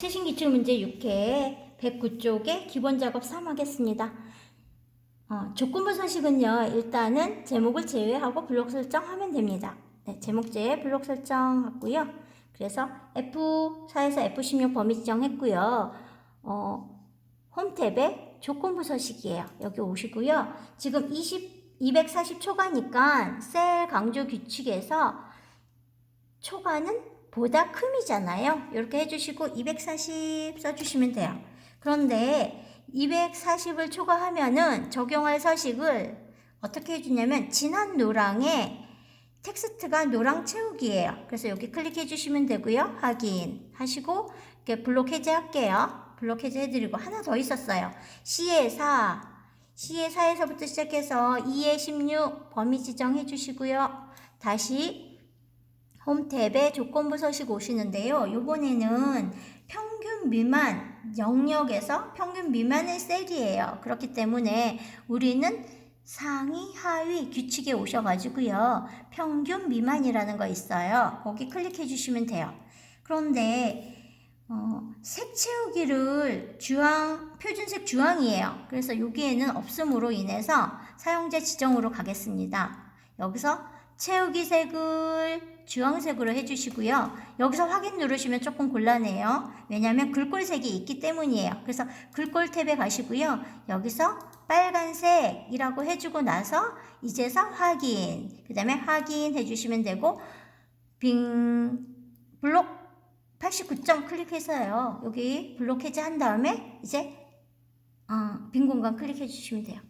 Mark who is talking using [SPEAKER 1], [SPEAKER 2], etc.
[SPEAKER 1] 최신 기출 문제 6회 109쪽에 기본 작업 3 하겠습니다. 어, 조건부 서식은요, 일단은 제목을 제외하고 블록 설정하면 됩니다. 네, 제목 제외 블록 설정하고요. 그래서 F4에서 F16 범위 지정했고요. 어, 홈 탭에 조건부 서식이에요. 여기 오시고요. 지금 20, 240 초과니까 셀 강조 규칙에서 초과는 보다 큼이잖아요. 이렇게 해주시고 240 써주시면 돼요. 그런데 240을 초과하면은 적용할 서식을 어떻게 해주냐면 진한 노랑에 텍스트가 노랑 채우기예요. 그래서 여기 클릭해 주시면 되고요. 확인 하시고 이렇게 블록 해제할게요. 블록 해제해드리고 하나 더 있었어요. C의 4, C의 4에서부터 시작해서 2의 16 범위 지정해 주시고요. 다시 홈 탭에 조건부 서식 오시는데요. 요번에는 평균 미만 영역에서 평균 미만의 셀이에요. 그렇기 때문에 우리는 상위, 하위 규칙에 오셔가지고요. 평균 미만이라는 거 있어요. 거기 클릭해 주시면 돼요. 그런데 어, 색 채우기를 주황, 표준색 주황이에요. 그래서 여기에는 없음으로 인해서 사용자 지정으로 가겠습니다. 여기서 채우기 색을 주황색으로 해주시고요. 여기서 확인 누르시면 조금 곤란해요. 왜냐하면 글꼴색이 있기 때문이에요. 그래서 글꼴 탭에 가시고요. 여기서 빨간색이라고 해주고 나서 이제서 확인, 그 다음에 확인 해 주시면 되고 빙 블록 89점 클릭해서요. 여기 블록 해제한 다음에 이제 어, 빈 공간 클릭해 주시면 돼요.